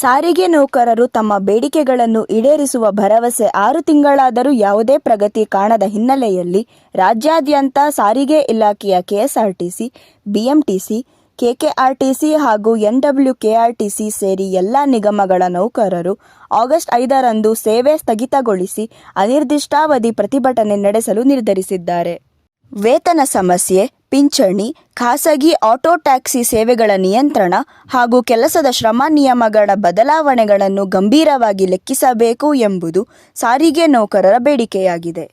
ಸಾರಿಗೆ ನೌಕರರು ತಮ್ಮ ಬೇಡಿಕೆಗಳನ್ನು ಈಡೇರಿಸುವ ಭರವಸೆ ಆರು ತಿಂಗಳಾದರೂ ಯಾವುದೇ ಪ್ರಗತಿ ಕಾಣದ ಹಿನ್ನೆಲೆಯಲ್ಲಿ ರಾಜ್ಯಾದ್ಯಂತ ಸಾರಿಗೆ ಇಲಾಖೆಯ ಕೆಎಸ್ಆರ್ಟಿಸಿ, ಬಿಎಂಟಿಸಿ, ಕೆಕೆಆರ್ಟಿಸಿ ಹಾಗೂ ಎನ್ಡಬ್ಲ್ಯೂಕೆಆರ್ಟಿಸಿ ಸೇರಿ ಎಲ್ಲ ನಿಗಮಗಳ ನೌಕರರು ಆಗಸ್ಟ್ ಐದರಂದು ಸೇವೆ ಸ್ಥಗಿತಗೊಳಿಸಿ ಅನಿರ್ದಿಷ್ಟಾವಧಿ ಪ್ರತಿಭಟನೆ ನಡೆಸಲು ನಿರ್ಧರಿಸಿದ್ದಾರೆ. ವೇತನ ಸಮಸ್ಯೆ, ಪಿಂಚಣಿ, ಖಾಸಗಿ ಆಟೋ ಟ್ಯಾಕ್ಸಿ ಸೇವೆಗಳ ನಿಯಂತ್ರಣ ಹಾಗೂ ಕೆಲಸದ ಶ್ರಮ ನಿಯಮಗಳ ಬದಲಾವಣೆಗಳನ್ನು ಗಂಭೀರವಾಗಿ ಲೆಕ್ಕಿಸಬೇಕು ಎಂಬುದು ಸಾರಿಗೆ ನೌಕರರ ಬೇಡಿಕೆಯಾಗಿದೆ.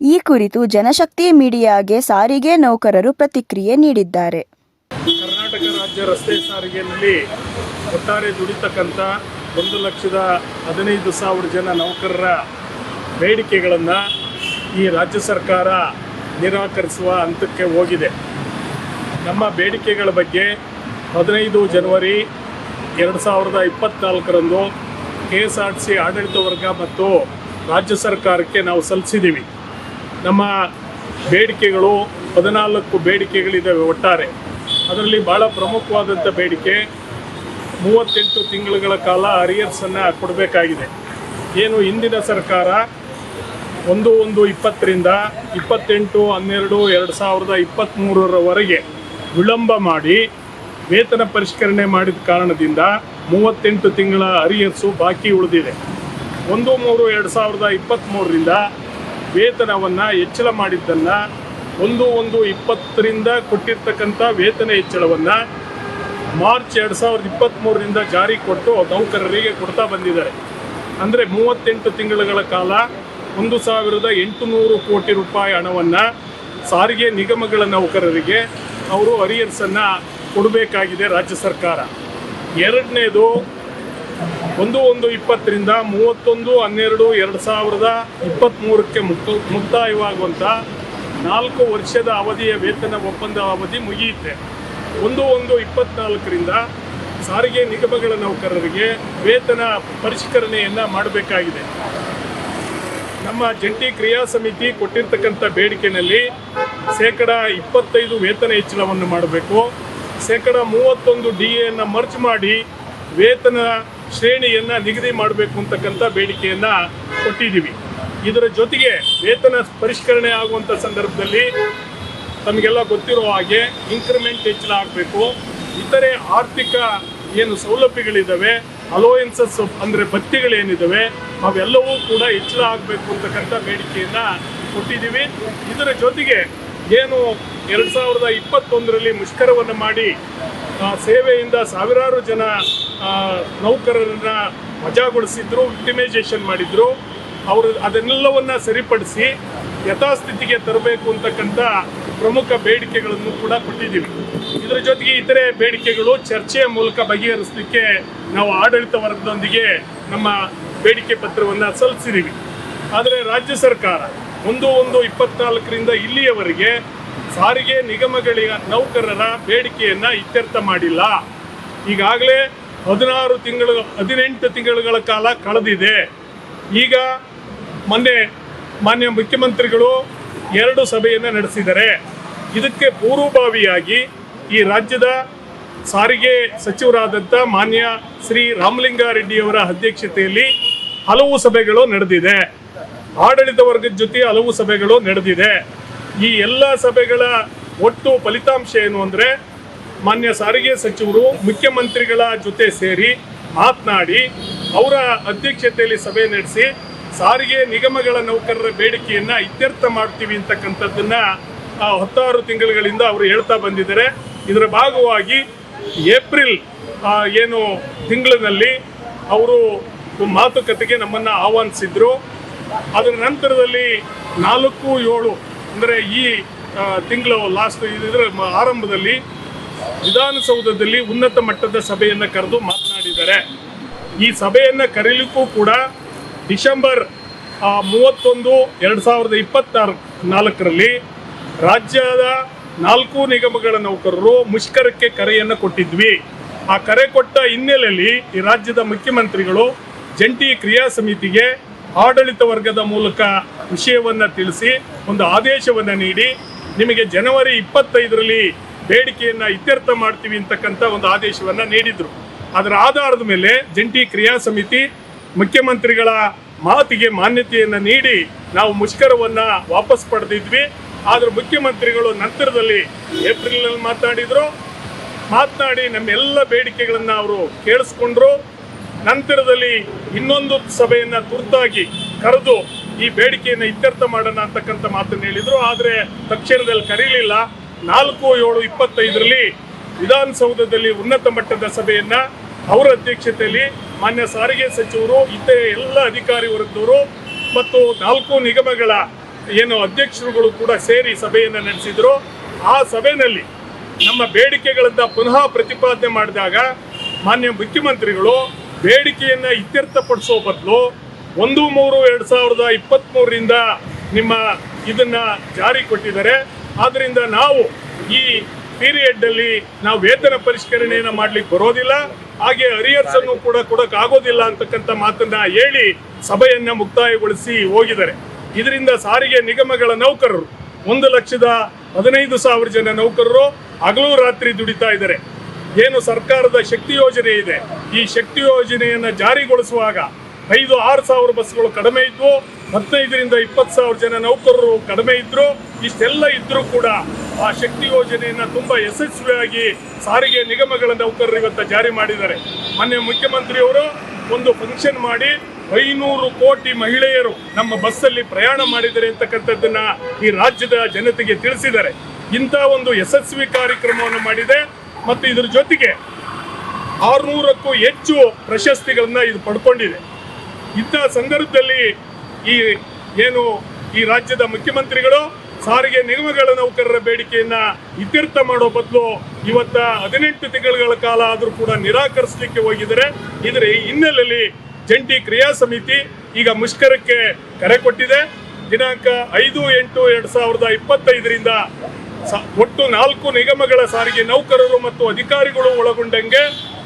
ಈ ಕುರಿತು ಜನಶಕ್ತಿ ಮೀಡಿಯಾಗೆ ಸಾರಿಗೆ ನೌಕರರು ಪ್ರತಿಕ್ರಿಯೆ ನೀಡಿದ್ದಾರೆ. ಕರ್ನಾಟಕ ರಾಜ್ಯ ರಸ್ತೆ ಸಾರಿಗೆಯಲ್ಲಿ ಒಟ್ಟಾರೆ ದುಡಿತಕ್ಕಂಥ ಒಂದು ಲಕ್ಷದ ಹದಿನೈದು ಸಾವಿರ ಜನ ನೌಕರರ ಬೇಡಿಕೆಗಳನ್ನು ಈ ರಾಜ್ಯ ಸರ್ಕಾರ ನಿರಾಕರಿಸುವ ಹಂತಕ್ಕೆ ಹೋಗಿದೆ ನಮ್ಮ ಬೇಡಿಕೆಗಳ ಬಗ್ಗೆ ಹದಿನೈದು ಜನವರಿ ಎರಡು ಸಾವಿರದ ಇಪ್ಪತ್ತ್ನಾಲ್ಕರಂದು K S R T C ಆಡಳಿತ ವರ್ಗ ಮತ್ತು ರಾಜ್ಯ ಸರ್ಕಾರಕ್ಕೆ ನಾವು ಸಲ್ಲಿಸಿದ್ದೀವಿ. ನಮ್ಮ ಬೇಡಿಕೆಗಳು ಹದಿನಾಲ್ಕು ಬೇಡಿಕೆಗಳಿದ್ದಾವೆ ಒಟ್ಟಾರೆ. ಅದರಲ್ಲಿ ಭಾಳ ಪ್ರಮುಖವಾದಂಥ ಬೇಡಿಕೆ ಮೂವತ್ತೆಂಟು ತಿಂಗಳುಗಳ ಕಾಲ ಅರಿಯರ್ಸನ್ನು ಕೊಡಬೇಕಾಗಿದೆ. ಏನು ಹಿಂದಿನ ಸರ್ಕಾರ ಒಂದು ಒಂದು ಇಪ್ಪತ್ತರಿಂದ ಇಪ್ಪತ್ತೆಂಟು ಹನ್ನೆರಡು ಎರಡು ಸಾವಿರದ ಇಪ್ಪತ್ತ್ಮೂರರವರೆಗೆ ವಿಳಂಬ ಮಾಡಿ ವೇತನ ಪರಿಷ್ಕರಣೆ ಮಾಡಿದ ಕಾರಣದಿಂದ ಮೂವತ್ತೆಂಟು ತಿಂಗಳ ಅರಿಯರ್ಸು ಬಾಕಿ ಉಳಿದಿದೆ. ಒಂದು, ಮೂರು, ಎರಡು ಸಾವಿರದ ಇಪ್ಪತ್ತ್ಮೂರರಿಂದ ವೇತನವನ್ನು ಹೆಚ್ಚಳ ಮಾಡಿದ್ದನ್ನು ಒಂದು ಒಂದು, ಇಪ್ಪತ್ತರಿಂದ ಕೊಟ್ಟಿರ್ತಕ್ಕಂಥ ವೇತನ ಹೆಚ್ಚಳವನ್ನು ಮಾರ್ಚ್ ಎರಡು ಸಾವಿರದ ಇಪ್ಪತ್ತ್ಮೂರರಿಂದ ಜಾರಿ ಕೊಟ್ಟು ನೌಕರರಿಗೆ ಕೊಡ್ತಾ ಬಂದಿದ್ದಾರೆ. ಅಂದರೆ ಮೂವತ್ತೆಂಟು ತಿಂಗಳುಗಳ ಕಾಲ ಒಂದು ಸಾವಿರದ ಎಂಟುನೂರು ಕೋಟಿ ರೂಪಾಯಿ ಹಣವನ್ನು ಸಾರಿಗೆ ನಿಗಮಗಳ ನೌಕರರಿಗೆ ಅವರು ಅರಿಯನ್ಸನ್ನು ಕೊಡಬೇಕಾಗಿದೆ ರಾಜ್ಯ ಸರ್ಕಾರ. ಎರಡನೇದು ಒಂದು ಒಂದು ಇಪ್ಪತ್ತರಿಂದ ಮೂವತ್ತೊಂದು ಹನ್ನೆರಡು ಎರಡು ಸಾವಿರದ ಇಪ್ಪತ್ತ್ಮೂರಕ್ಕೆ ಮುಕ್ತ ಮುಕ್ತಾಯವಾಗುವಂಥ ನಾಲ್ಕು ವರ್ಷದ ಅವಧಿಯ ವೇತನ ಒಪ್ಪಂದ ಅವಧಿ ಮುಗಿಯುತ್ತೆ. ಒಂದು ಒಂದು ಇಪ್ಪತ್ತ್ನಾಲ್ಕರಿಂದ ಸಾರಿಗೆ ನಿಗಮಗಳ ನೌಕರರಿಗೆ ವೇತನ ಪರಿಷ್ಕರಣೆಯನ್ನು ಮಾಡಬೇಕಾಗಿದೆ. ನಮ್ಮ ಜಂಟಿ ಕ್ರಿಯಾ ಸಮಿತಿ ಕೊಟ್ಟಿರ್ತಕ್ಕಂಥ ಬೇಡಿಕೆನಲ್ಲಿ ಶೇಕಡ ಇಪ್ಪತ್ತೈದು ವೇತನ ಹೆಚ್ಚಳವನ್ನು ಮಾಡಬೇಕು. ಶೇಕಡ ಮೂವತ್ತೊಂದು ಡಿ ಎನ್ನು ಮರ್ಚ್ ಮಾಡಿ ವೇತನ ಶ್ರೇಣಿಯನ್ನು ನಿಗದಿ ಮಾಡಬೇಕು ಅಂತಕ್ಕಂಥ ಬೇಡಿಕೆಯನ್ನು ಕೊಟ್ಟಿದ್ದೀವಿ. ಇದರ ಜೊತೆಗೆ ವೇತನ ಪರಿಷ್ಕರಣೆ ಆಗುವಂಥ ಸಂದರ್ಭದಲ್ಲಿ ತಮಗೆಲ್ಲ ಗೊತ್ತಿರೋ ಹಾಗೆ ಇನ್ಕ್ರಿಮೆಂಟ್ ಹೆಚ್ಚಳ ಆಗಬೇಕು. ಇತರೆ ಆರ್ಥಿಕ ಏನು ಸೌಲಭ್ಯಗಳಿದ್ದಾವೆ ಅಲೋಯನ್ಸಸ್ ಅಂದರೆ ಭತ್ಯೆಗಳೇನಿದ್ದಾವೆ ಅವೆಲ್ಲವೂ ಕೂಡ ಹೆಚ್ಚಳ ಆಗಬೇಕು ಅಂತಕ್ಕಂಥ ಬೇಡಿಕೆಯನ್ನು ಕೊಟ್ಟಿದ್ದೀವಿ. ಇದರ ಜೊತೆಗೆ ಏನು ಎರಡು ಸಾವಿರದ ಇಪ್ಪತ್ತೊಂದರಲ್ಲಿ ಮುಷ್ಕರವನ್ನು ಮಾಡಿ ಸೇವೆಯಿಂದ ಸಾವಿರಾರು ಜನ ನೌಕರರನ್ನ ವಜಾಗೊಳಿಸಿದ್ರು ವಿಕ್ಟಿಮೈಸೇಷನ್ ಮಾಡಿದ್ರು. ಅವರು, ಅದನ್ನೆಲ್ಲವನ್ನ ಸರಿಪಡಿಸಿ ಯಥಾಸ್ಥಿತಿಗೆ ತರಬೇಕು ಅಂತಕ್ಕಂಥ ಪ್ರಮುಖ ಬೇಡಿಕೆಗಳನ್ನು ಕೂಡ ಕೊಟ್ಟಿದ್ದೀವಿ. ಇದರ ಜೊತೆಗೆ ಇತರೆ ಬೇಡಿಕೆಗಳು ಚರ್ಚೆಯ ಮೂಲಕ ಬಗೆಹರಿಸಲಿಕ್ಕೆ ನಾವು ಆಡಳಿತ ವರ್ಗದೊಂದಿಗೆ ನಮ್ಮ ಬೇಡಿಕೆ ಪತ್ರವನ್ನು ಸಲ್ಲಿಸಿದ್ದೀವಿ. ಆದರೆ ರಾಜ್ಯ ಸರ್ಕಾರ ಒಂದು ಒಂದು ಇಪ್ಪತ್ನಾಲ್ಕರಿಂದ ಇಲ್ಲಿಯವರೆಗೆ ಸಾರಿಗೆ ನಿಗಮಗಳ ನೌಕರರ ಬೇಡಿಕೆಯನ್ನು ಇತ್ಯರ್ಥ ಮಾಡಿಲ್ಲ. ಈಗಾಗಲೇ ಹದಿನಾರು ತಿಂಗಳು, ಹದಿನೆಂಟು ತಿಂಗಳುಗಳ ಕಾಲ ಕಳೆದಿದೆ. ಈಗ ಮೊನ್ನೆ ಮಾನ್ಯ ಮುಖ್ಯಮಂತ್ರಿಗಳು ಎರಡು ಸಭೆಯನ್ನು ನಡೆಸಿದ್ದಾರೆ ಇದಕ್ಕೆ ಪೂರ್ವಭಾವಿಯಾಗಿ ಈ ರಾಜ್ಯದ ಸಾರಿಗೆ ಸಚಿವರಾದಂಥ ಮಾನ್ಯ ಶ್ರೀ ರಾಮಲಿಂಗಾರೆಡ್ಡಿಯವರ ಅಧ್ಯಕ್ಷತೆಯಲ್ಲಿ ಹಲವು ಸಭೆಗಳು ನಡೆದಿದೆ. ಆಡಳಿತ ವರ್ಗದ ಜೊತೆ ಹಲವು ಸಭೆಗಳು ನಡೆದಿದೆ. ಈ ಎಲ್ಲ ಸಭೆಗಳ ಒಟ್ಟು ಫಲಿತಾಂಶ ಏನು ಅಂದರೆ ಮಾನ್ಯ ಸಾರಿಗೆ ಸಚಿವರು, ಮುಖ್ಯಮಂತ್ರಿಗಳ ಜೊತೆ ಸೇರಿ ಮಾತನಾಡಿ ಅವರ ಅಧ್ಯಕ್ಷತೆಯಲ್ಲಿ ಸಭೆ ನಡೆಸಿ ಸಾರಿಗೆ ನಿಗಮಗಳ ನೌಕರರ ಬೇಡಿಕೆಯನ್ನು ಇತ್ಯರ್ಥ ಮಾಡ್ತೀವಿ ಅಂತಕ್ಕಂಥದ್ದನ್ನು ಹತ್ತಾರು ತಿಂಗಳುಗಳಿಂದ ಅವರು ಹೇಳ್ತಾ ಬಂದಿದ್ದಾರೆ. ಇದರ ಭಾಗವಾಗಿ ಏಪ್ರಿಲ್ ಏನು ತಿಂಗಳಿನಲ್ಲಿ ಅವರು ಮಾತುಕತೆಗೆ ನಮ್ಮನ್ನು ಆಹ್ವಾನಿಸಿದ್ರು. ಅದರ ನಂತರದಲ್ಲಿ ನಾಲ್ಕು ಏಳು, ಅಂದರೆ ಈ ತಿಂಗಳು ಲಾಸ್ಟ್ ಇದರ ಆರಂಭದಲ್ಲಿ ವಿಧಾನಸೌಧದಲ್ಲಿ ಉನ್ನತ ಮಟ್ಟದ ಸಭೆಯನ್ನು ಕರೆದು ಮಾತನಾಡಿದ್ದಾರೆ. ಈ ಸಭೆಯನ್ನು ಕರೀಲಿಕ್ಕೂ ಕೂಡ ಡಿಸೆಂಬರ್ ಮೂವತ್ತೊಂದು, ಎರಡು ಸಾವಿರದ ಇಪ್ಪತ್ತಾರು ನಾಲ್ಕರಲ್ಲಿ ರಾಜ್ಯದ ನಾಲ್ಕು ನಿಗಮಗಳ ನೌಕರರು ಮುಷ್ಕರಕ್ಕೆ ಕರೆಯನ್ನು ಕೊಟ್ಟಿದ್ವಿ. ಆ ಕರೆ ಕೊಟ್ಟ ಹಿನ್ನೆಲೆಯಲ್ಲಿ ಈ ರಾಜ್ಯದ ಮುಖ್ಯಮಂತ್ರಿಗಳು ಜಂಟಿ ಕ್ರಿಯಾ ಸಮಿತಿಗೆ ಆಡಳಿತ ವರ್ಗದ ಮೂಲಕ ವಿಷಯವನ್ನು ತಿಳಿಸಿ ಒಂದು ಆದೇಶವನ್ನು ನೀಡಿ, ನಿಮಗೆ ಜನವರಿ ಇಪ್ಪತ್ತೈದರಲ್ಲಿ ಬೇಡಿಕೆಯನ್ನು ಇತ್ಯರ್ಥ ಮಾಡ್ತೀವಿ ಅಂತಕ್ಕಂಥ ಒಂದು ಆದೇಶವನ್ನು ನೀಡಿದರು. ಅದರ ಆಧಾರದ ಮೇಲೆ ಜಂಟಿ ಕ್ರಿಯಾ ಸಮಿತಿ ಮುಖ್ಯಮಂತ್ರಿಗಳ ಮಾತಿಗೆ ಮಾನ್ಯತೆಯನ್ನು ನೀಡಿ ನಾವು ಮುಷ್ಕರವನ್ನು ವಾಪಸ್ ಪಡೆದಿದ್ವಿ. ಆದ್ರೆ ಮುಖ್ಯಮಂತ್ರಿಗಳು ನಂತರದಲ್ಲಿ ಏಪ್ರಿಲ್ನಲ್ಲಿ ಮಾತನಾಡಿದ್ರು ಮಾತನಾಡಿ ನಮ್ಮೆಲ್ಲ ಬೇಡಿಕೆಗಳನ್ನು ಅವರು ಕೇಳಿಸ್ಕೊಂಡ್ರು. ನಂತರದಲ್ಲಿ ಇನ್ನೊಂದು ಸಭೆಯನ್ನು ತುರ್ತಾಗಿ ಕರೆದು ಈ ಬೇಡಿಕೆಯನ್ನು ಇತ್ಯರ್ಥ ಮಾಡೋಣ ಅಂತಕ್ಕಂಥ ಮಾತನ್ನು ಹೇಳಿದರು. ಆದರೆ ತಕ್ಷಣದಲ್ಲಿ ಕರೀಲಿಲ್ಲ. ನಾಲ್ಕು ಏಳು ಇಪ್ಪತ್ತೈದರಲ್ಲಿ ವಿಧಾನಸೌಧದಲ್ಲಿ ಉನ್ನತ ಮಟ್ಟದ ಸಭೆಯನ್ನು ಅವರ ಅಧ್ಯಕ್ಷತೆಯಲ್ಲಿ ಮಾನ್ಯ ಸಾರಿಗೆ ಸಚಿವರು, ಇತರೆ ಎಲ್ಲ ಅಧಿಕಾರಿ ವರ್ಗದವರು ಮತ್ತು ನಾಲ್ಕು ನಿಗಮಗಳ ಏನು ಅಧ್ಯಕ್ಷರುಗಳು ಕೂಡ ಸೇರಿ ಸಭೆಯನ್ನು ನಡೆಸಿದ್ರು. ಆ ಸಭೆಯಲ್ಲಿ ನಮ್ಮ ಬೇಡಿಕೆಗಳನ್ನ ಪುನಃ ಪ್ರತಿಪಾದನೆ ಮಾಡಿದಾಗ ಮಾನ್ಯ ಮುಖ್ಯಮಂತ್ರಿಗಳು ಬೇಡಿಕೆಯನ್ನು ಇತ್ಯರ್ಥಪಡಿಸೋ ಬದಲು ಒಂದು ಮೂರು ಎರಡು ಸಾವಿರದ ಇಪ್ಪತ್ತ್ಮೂರರಿಂದ ನಿಮ್ಮ ಇದನ್ನು ಜಾರಿ ಕೊಟ್ಟಿದ್ದಾರೆ. ಆದ್ದರಿಂದ ನಾವು ಈ ಪೀರಿಯಡ್ಡಲ್ಲಿ ನಾವು ವೇತನ ಪರಿಷ್ಕರಣೆಯನ್ನು ಮಾಡ್ಲಿಕ್ಕೆ ಬರೋದಿಲ್ಲ. ಹಾಗೆ ಅರಿಯರ್ಸ್ ಅನ್ನು ಕೂಡ ಕೊಡೋಕ್ಕಾಗೋದಿಲ್ಲ ಅಂತಕ್ಕಂಥ ಮಾತನ್ನ ಹೇಳಿ ಸಭೆಯನ್ನು ಮುಕ್ತಾಯಗೊಳಿಸಿ ಹೋಗಿದ್ದಾರೆ. ಇದರಿಂದ ಸಾರಿಗೆ ನಿಗಮಗಳ ನೌಕರರು ಒಂದು ಲಕ್ಷದ ಹದಿನೈದು ಸಾವಿರ ಜನ ನೌಕರರು ಹಗಲು ರಾತ್ರಿ ದುಡಿತಾ ಇದ್ದಾರೆ. ಏನು ಸರ್ಕಾರದ ಶಕ್ತಿ ಯೋಜನೆ ಇದೆ. ಈ ಶಕ್ತಿ ಯೋಜನೆಯನ್ನು ಜಾರಿಗೊಳಿಸುವಾಗ ಐದು ಆರು ಸಾವಿರ ಬಸ್ಗಳು ಕಡಿಮೆ ಇದ್ವು. ಹದಿನೈದರಿಂದ ಇಪ್ಪತ್ತು ಸಾವಿರ ಜನ ನೌಕರರು ಕಡಿಮೆ ಇದ್ದರು ಇಷ್ಟೆಲ್ಲ ಇದ್ದರೂ ಕೂಡ ಆ ಶಕ್ತಿ ಯೋಜನೆಯನ್ನು ತುಂಬ ಯಶಸ್ವಿಯಾಗಿ ಸಾರಿಗೆ ನಿಗಮಗಳ ನೌಕರರು ಇವತ್ತು ಜಾರಿ ಮಾಡಿದ್ದಾರೆ. ಮೊನ್ನೆ ಮುಖ್ಯಮಂತ್ರಿಯವರು ಒಂದು ಫಂಕ್ಷನ್ ಮಾಡಿ ಐನೂರು ಕೋಟಿ ಮಹಿಳೆಯರು ನಮ್ಮ ಬಸ್ಸಲ್ಲಿ ಪ್ರಯಾಣ ಮಾಡಿದರೆ ಅಂತಕ್ಕಂಥದ್ದನ್ನ ಈ ರಾಜ್ಯದ ಜನತೆಗೆ ತಿಳಿಸಿದ್ದಾರೆ. ಇಂಥ ಒಂದು ಯಶಸ್ವಿ ಕಾರ್ಯಕ್ರಮವನ್ನು ಮಾಡಿದೆ. ಮತ್ತು ಇದರ ಜೊತೆಗೆ ಆರುನೂರಕ್ಕೂ ಹೆಚ್ಚು ಪ್ರಶಸ್ತಿಗಳನ್ನ ಇದು ಪಡ್ಕೊಂಡಿದೆ. ಇಂಥ ಸಂದರ್ಭದಲ್ಲಿ ಈ ಏನು ಈ ರಾಜ್ಯದ ಮುಖ್ಯಮಂತ್ರಿಗಳು ಸಾರಿಗೆ ನಿಗಮಗಳ ನೌಕರರ ಬೇಡಿಕೆಯನ್ನ ಇತ್ಯರ್ಥ ಮಾಡೋ ಬದಲು ಇವತ್ತ ಹದಿನೆಂಟು ತಿಂಗಳ ಕಾಲ ಆದರೂ ಕೂಡ ನಿರಾಕರಿಸಲಿಕ್ಕೆ ಹೋಗಿದರೆ ಇದರ ಹಿನ್ನೆಲೆಯಲ್ಲಿ ಜಂಟಿ ಕ್ರಿಯಾ ಸಮಿತಿ ಈಗ ಮುಷ್ಕರಕ್ಕೆ ಕರೆ ಕೊಟ್ಟಿದೆ. ದಿನಾಂಕ ಐದು, ಎಂಟು, ಎರಡ್ ಸಾವಿರದ ಇಪ್ಪತ್ತೈದರಿಂದ ಒಟ್ಟು ನಾಲ್ಕು ನಿಗಮಗಳ ಸಾರಿಗೆ ನೌಕರರು ಮತ್ತು ಅಧಿಕಾರಿಗಳು ಒಳಗೊಂಡಂಗೆ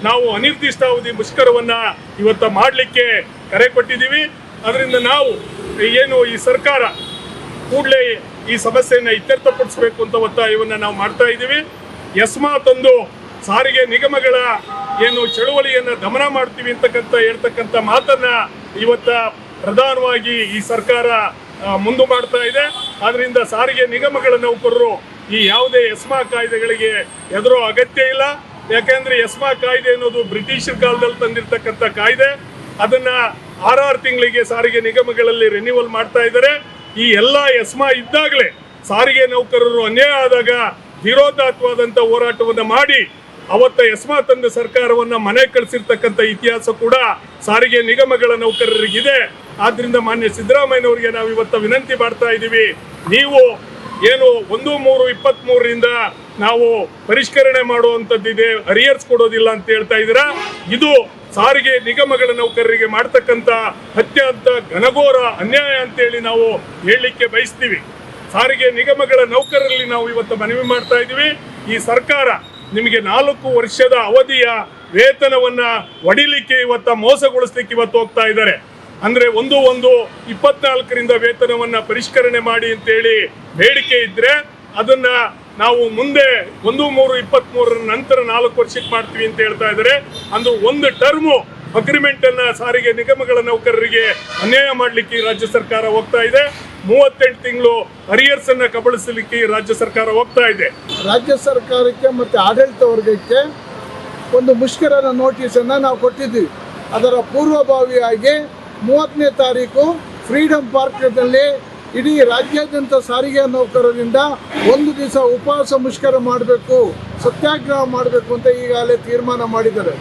ನಾವು ಅನಿರ್ದಿಷ್ಟಾವಧಿ ಮುಷ್ಕರವನ್ನ ಇವತ್ತ ಮಾಡಲಿಕ್ಕೆ ಕರೆ ಕೊಟ್ಟಿದ್ದೀವಿ. ಅದರಿಂದ ನಾವು ಏನು ಈ ಸರ್ಕಾರ ಕೂಡಲೇ ಈ ಸಮಸ್ಯೆಯನ್ನು ಇತ್ಯರ್ಥಪಡಿಸಬೇಕು ಅಂತ ಒತ್ತಾಯವನ್ನು ನಾವು ಮಾಡ್ತಾ ಇದ್ದೀವಿ. ಎಸ್ಮಾ ತಂದು ಸಾರಿಗೆ ನಿಗಮಗಳ ಏನು ಚಳುವಳಿಯನ್ನ ದಮನ ಮಾಡ್ತೀವಿ ಅಂತಕ್ಕಂಥ ಹೇಳ್ತಕ್ಕಂಥ ಮಾತನ್ನ ಇವತ್ತ ಪ್ರಧಾನವಾಗಿ ಈ ಸರ್ಕಾರ ಮುಂದು ಮಾಡ್ತಾ ಇದೆ. ಆದ್ರಿಂದ ಸಾರಿಗೆ ನಿಗಮಗಳ ನೌಕರರು ಈ ಯಾವುದೇ ಎಸ್ಮಾ ಕಾಯ್ದೆಗಳಿಗೆ ಎದುರೋ ಅಗತ್ಯ ಇಲ್ಲ. ಯಾಕೆಂದ್ರೆ ಎಸ್ಮಾ ಕಾಯ್ದೆ ಅನ್ನೋದು ಬ್ರಿಟಿಷರ ಕಾಲದಲ್ಲಿ ತಂದಿರತಕ್ಕಂಥ ಕಾಯ್ದೆ. ಅದನ್ನ ಆರಾರು ತಿಂಗಳಿಗೆ ಸಾರಿಗೆ ನಿಗಮಗಳಲ್ಲಿ ರಿನ್ಯೂವಲ್ ಮಾಡ್ತಾ ಇದ್ದಾರೆ. ಈ ಎಲ್ಲ ಎಸ್ಮಾ ಇದ್ದಾಗಲೇ ಸಾರಿಗೆ ನೌಕರರು ಅನ್ಯಾಯ ಆದಾಗ ವಿರೋಧಾತ್ವಾದಂಥ ಹೋರಾಟವನ್ನು ಮಾಡಿ ಅವತ್ತ ಎಸ್ಮಾ ತಂದ ಸರ್ಕಾರವನ್ನ ಮನೆ ಕಳಿಸಿರ್ತಕ್ಕಂಥ ಇತಿಹಾಸ ಕೂಡ ಸಾರಿಗೆ ನಿಗಮಗಳ ನೌಕರರಿಗಿದೆ. ಆದ್ರಿಂದ ಮಾನ್ಯ ಸಿದ್ದರಾಮಯ್ಯನವರಿಗೆ ನಾವು ಇವತ್ತು ವಿನಂತಿ ಮಾಡ್ತಾ ಇದ್ದೀವಿ. ನೀವು ಏನು ಒಂದು ಮೂರು ಇಪ್ಪತ್ತ್ ಮೂರರಿಂದ ನಾವು ಪರಿಷ್ಕರಣೆ ಮಾಡುವಂಥದ್ದಿದೆ ಅರಿಯರ್ಸ್ ಕೊಡೋದಿಲ್ಲ ಅಂತ ಹೇಳ್ತಾ ಇದ್ದೀರಾ? ಇದು ಸಾರಿಗೆ ನಿಗಮಗಳ ನೌಕರರಿಗೆ ಮಾಡ್ತಕ್ಕಂಥ ಅತ್ಯಂತ ಘನಘೋರ ಅನ್ಯಾಯ ಅಂತೇಳಿ ನಾವು ಹೇಳಲಿಕ್ಕೆ ಬಯಸ್ತೀವಿ. ಸಾರಿಗೆ ನಿಗಮಗಳ ನೌಕರರಲ್ಲಿ ನಾವು ಇವತ್ತು ಮನವಿ ಮಾಡ್ತಾ ಇದ್ದೀವಿ. ಈ ಸರ್ಕಾರ ನಿಮಗೆ ನಾಲ್ಕು ವರ್ಷದ ಅವಧಿಯ ವೇತನವನ್ನ ಒಡಿಲಿಕ್ಕೆ ಇವತ್ತ ಮೋಸಗೊಳಿಸ್ಲಿಕ್ಕೆ ಇವತ್ತು ಹೋಗ್ತಾ ಇದ್ದಾರೆ. ಅಂದ್ರೆ ಒಂದು ಒಂದು ಇಪ್ಪತ್ನಾಲ್ಕರಿಂದ ವೇತನವನ್ನ ಪರಿಷ್ಕರಣೆ ಮಾಡಿ ಅಂತೇಳಿ ಬೇಡಿಕೆ ಇದ್ರೆ ಅದನ್ನ ನಾವು ಮುಂದೆ ಒಂದು ಮೂರು ಇಪ್ಪತ್ತ್ ಮೂರರ ನಂತರ ನಾಲ್ಕು ವರ್ಷಕ್ಕೆ ಮಾಡ್ತೀವಿ ಅಂತ ಹೇಳ್ತಾ ಇದ್ದಾರೆ. ಅಂದ್ರೆ ಒಂದು ಟರ್ಮು ಅಗ್ರಿಮೆಂಟ್ ಅನ್ನ ಸಾರಿಗೆ ನಿಗಮಗಳ ನೌಕರರಿಗೆ ಅನ್ಯಾಯ ಮಾಡಲಿಕ್ಕೆ ರಾಜ್ಯ ಸರ್ಕಾರ ಹೋಗ್ತಾ ಇದೆ. ಮೂವತ್ತೆಂಟು ತಿಂಗಳು ಅರಿಯರ್ಸ್ ಅನ್ನ ಕಬಳಿಸಲಿಕ್ಕೆ ರಾಜ್ಯ ಸರ್ಕಾರ ಹೋಗ್ತಾ ಇದೆ. ರಾಜ್ಯ ಸರ್ಕಾರಕ್ಕೆ ಮತ್ತು ಆಡಳಿತ ವರ್ಗಕ್ಕೆ ಒಂದು ಮುಷ್ಕರನ ನೋಟಿಸನ್ನು ನಾವು ಕೊಟ್ಟಿದ್ದೀವಿ. ಅದರ ಪೂರ್ವಭಾವಿಯಾಗಿ ಮೂವತ್ತನೇ ತಾರೀಕು ಫ್ರೀಡಮ್ ಪಾರ್ಕ್ನಲ್ಲಿ ಇಡೀ ರಾಜ್ಯಾದ್ಯಂತ ಸಾರಿಗೆ ನೌಕರರಿಂದ ಒಂದು ದಿವಸ ಉಪವಾಸ ಮುಷ್ಕರ ಮಾಡಬೇಕು, ಸತ್ಯಾಗ್ರಹ ಮಾಡಬೇಕು ಅಂತ ಈಗಾಗಲೇ ತೀರ್ಮಾನ ಮಾಡಿದ್ದಾರೆ.